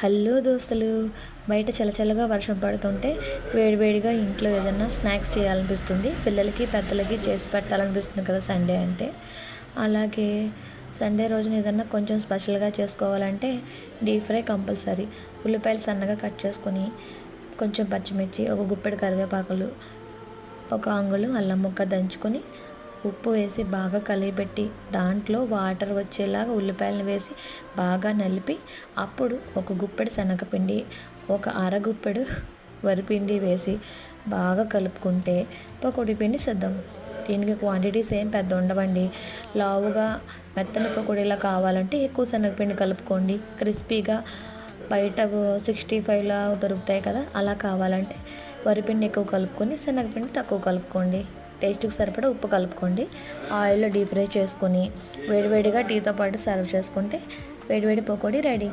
Hello దోస్తులు బయట చల్లచల్లగా వర్షం పడుతుంటే వేడివేడిగా ఇంట్లో ఏదైనా స్నాక్స్ చేయాలనిపిస్తుంది. పిల్లలకి పెద్దలకి చేసి పెట్టాలనిపిస్తుంది కదా సండే అంటే. అలాగే సండే రోజున ఏదన్నా కొంచెం స్పెషల్గా చేసుకోవాలంటే డీప్ ఫ్రై కంపల్సరీ. ఉల్లిపాయలు సన్నగా కట్ చేసుకొని కొంచెం పచ్చిమిర్చి ఒక గుప్పెడు కరివేపాకులు ఒక అంగుళం అల్లం ముక్క దంచుకొని ఉప్పు వేసి బాగా కలిపెట్టి దాంట్లో వాటర్ వచ్చేలాగా ఉల్లిపాయలను వేసి బాగా నలిపి అప్పుడు ఒక గుప్పెడు శనగపిండి ఒక అరగుప్పెడు వరిపిండి వేసి బాగా కలుపుకుంటే పకోడీ పిండి సిద్ధం. దీనికి క్వాంటిటీస్ ఏం పెద్ద ఉండవండి. లావుగా మెత్తని పకోడీలా కావాలంటే ఎక్కువ శనగపిండి కలుపుకోండి. క్రిస్పీగా బయట సిక్స్టీ ఫైవ్లా దొరుకుతాయి కదా అలా కావాలంటే వరిపిండి ఎక్కువ కలుపుకొని శనగపిండి తక్కువ కలుపుకోండి. టేస్ట్కి సరిపడా ఉప్పు కలుపుకోండి. ఆయిల్లో డీప్ ఫ్రై చేసుకొని వేడివేడిగా టీతో పాటు సర్వ్ చేసుకుంటే వేడివేడి పకోడీ రెడీ.